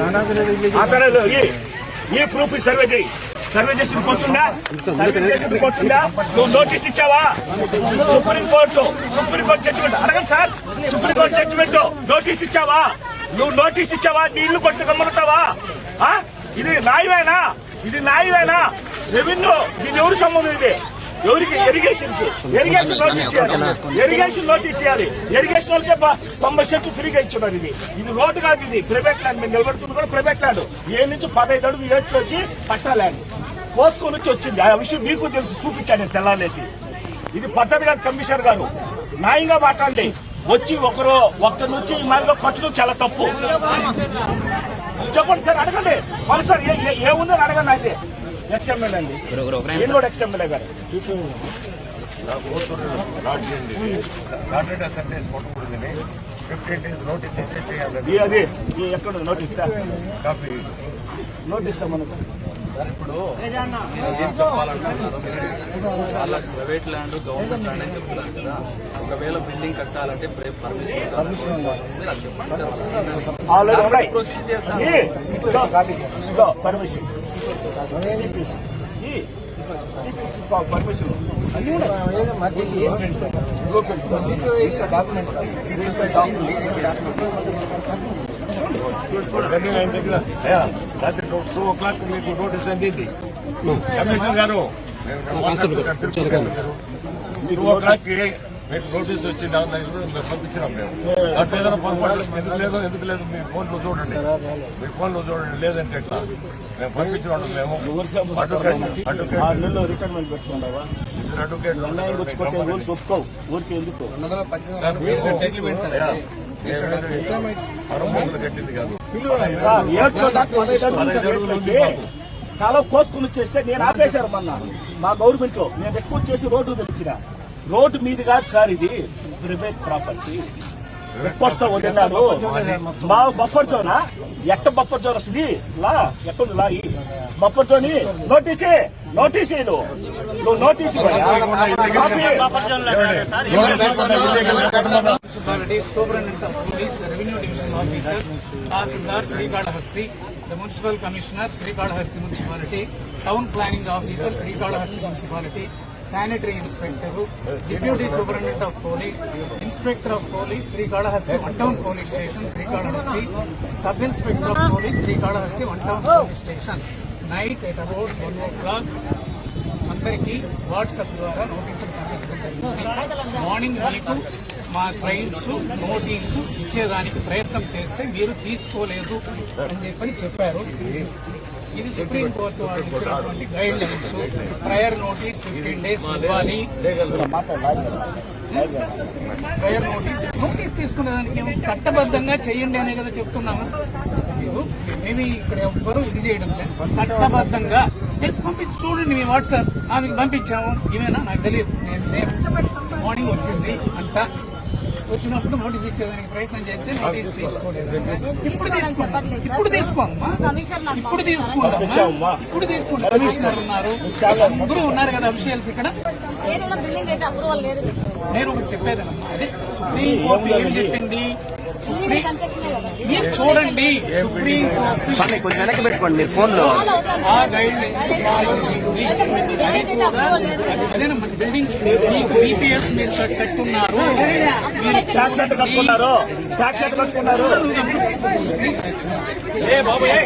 ఈ ఈ proof survey చేయి. సర్వే చేసి కొట్టుందా? సర్వే చేసి కొట్టుందా? నువ్వు నోటీస్ ఇచ్చావా? సుప్రీం కోర్టు సుప్రీం జడ్జిమెంట్ అడగండి sir. Supreme court judgment notice ఇచ్చావా? నువ్వు నోటీస్ ఇచ్చావా? నీ ఇల్లు కొట్టి ఆ? ఇది న్యాయమేనా? ఇది న్యాయమేనా? రెవెన్యూ దీని ఎవరు సంబంధం ఇది? ఎవరికి? ఇరిగేషన్కి ఇరిగేషన్ నోటీస్ ఇవ్వాలి. ఇరిగేషన్ నోటీస్ ఇవ్వాలి. ఇరిగేషన్ వాళ్ళకే తొంభై సెట్లు ఫ్రీగా ఇచ్చున్నారు ఇది. ఇది రోడ్డు కాదు ఇది. ప్రైవేట్ ల్యాండ్ మేము నిలబడుతుంది కూడా ప్రైవేట్ ల్యాండ్. ఏ నుంచి పదహైదు అడుగు ఏట్లోకి పట్టా ల్యాండ్. కోసుకొని వచ్చి వచ్చింది. ఆ విషయం మీకు తెలుసు. చూపించాను నేను తెల్లాలేసి ఇది పద్ధతి కాదు కమిషనర్ గారు. న్యాయంగా మాట్లాడండి. వచ్చి ఒకరు ఒక్కరి నుంచి ఈ మాదిరిగా కొట్టడం చాలా తప్పు. చెప్పండి సార్ అడగండి. మరి సార్ ఏముందని అడగండి అయితే. ఎక్స్ఎమ్మెల్యే అండి. నేను కూడా ఎక్స్ఎమ్మెల్యే గారు? ఫిఫ్టీన్ డేస్ నోటీస్ ఇచ్చే చేయాలి. అది ఎక్కడ నోటీస్? కాపీ. నోటీస్ మనకు? ఇప్పుడు ఏం చెప్పాలనుకుంటున్నారు వాళ్ళకి ప్రైవేట్ ల్యాండ్ గవర్నమెంట్ ల్యాండ్ అని చెప్తున్నారు కదా. ఒకవేళ బిల్డింగ్ కట్టాలంటే పర్మిషన్ పర్మిషన్ మీరు అది చెప్పండి సార్. ప్రొసీడ్ చేస్తాను. పర్మిషన్ పర్మిషన్ చూడండి ఆయన దగ్గర రాత్రి టూ ఓ క్లాక్ మీకు నోటీస్ అందింది కమిషనర్ గారు టూ ఓ క్లాక్ మీకు నోటీస్ వచ్చింది ఆన్లైన్లో మేము పంపించినాం మేము. దాంట్లో ఏదైనా పొరపాటు ఎందుకు లేదు ఎందుకు లేదు మీ ఫోన్లో చూడండి. మీ ఫోన్లో చూడండి లేదంటే ఎట్లా? మేము పంపించినాం మేము అడ్వకేట్ అడ్వకేట్ కట్టింది కాదు. నుంచి రేట్లకి చాలా కోసుకుని వచ్చేస్తే నేను ఆపేశారు మొన్న. మా గవర్నమెంట్లో నేను ఎక్కువ చేసి రోడ్డు తెలిసిన రోడ్డు మీద కాదు సార్ ఇది. Private property. ఎక్కడొస్తా వదిలినారు. మా బఫర్ జోనా? ఎట్ట బఫర్ జోన్ వస్తుంది? లా ఎక్కడ లా బఫర్ జోన్ నోటీసే నోటీస్ నువ్వు. Notice Srikalahasti the municipal commissioner Srikalahasti municipality town planning officer Srikalahasti municipality sanitary inspector deputy superintendent of police inspector of police Srikalahasti one town police station Srikalahasti sub inspector of police Srikalahasti one town police station night at about one o'clock అందరికీ WhatsApp ద్వారా నోటీసులు పంపించడం morning వరకు మా clients notice ఇచ్చేదానికి ప్రయత్నం చేస్తే మీరు తీసుకోలేదు అని చెప్పని చెప్పారు. ఇది సుప్రీం కోర్టు వాళ్ళు ఇచ్చినటువంటి guidelines prior notice fifteen days ఇవ్వాలి. ప్రయర్ నోటీస్ నోటీస్ తీసుకునేదానికి చట్టబద్ధంగా చేయండి అనే కదా చెప్తున్నాము. మీరు మేబీ ఇక్కడ ఎవ్వరూ ఇది చేయడం లేదు. చట్టబద్ధంగా చేసి పంపించి చూడండి మీ వాట్సాప్. ఆమెకు పంపించాము. ఇవేనా? నాకు తెలియదు. నేను మార్నింగ్ వచ్చింది అంట వచ్చినప్పుడు నోటీస్ ఇచ్చేదానికి ప్రయత్నం చేస్తే నోటీస్ తీసుకోలేదు. ఇప్పుడు తీసుకోమ్మా ఇప్పుడు తీసుకోమ్మా. ఇప్పుడు తీసుకుంటామ్మా ఇప్పుడు తీసుకుంటా కమిషనర్. ఉన్నారు. ముగ్గురు ఉన్నారు కదా అఫీషియల్స్ ఇక్కడ. ఏదైనా బిల్డింగ్ అయితే అప్రూవల్ లేదు. నేను ఒకటి చెప్పేదమ్మా అదే సుప్రీం కోర్టు ఏం చెప్పింది? మీరు చూడండి సుప్రీం కోర్టు కొంచెం వెనక్కి పెట్టుకోండి మీరు ఫోన్లో ఆ గైడ్ లైన్స్ బిల్డింగ్ మీకు బీపీఎస్ మీరు కట్- కట్టున్నారు. మీరు ట్యాక్స్ ఎంత కట్టుకున్నారు. ట్యాక్స్ ఎంత కట్టుకున్నారు. ఏ బాబు ఏ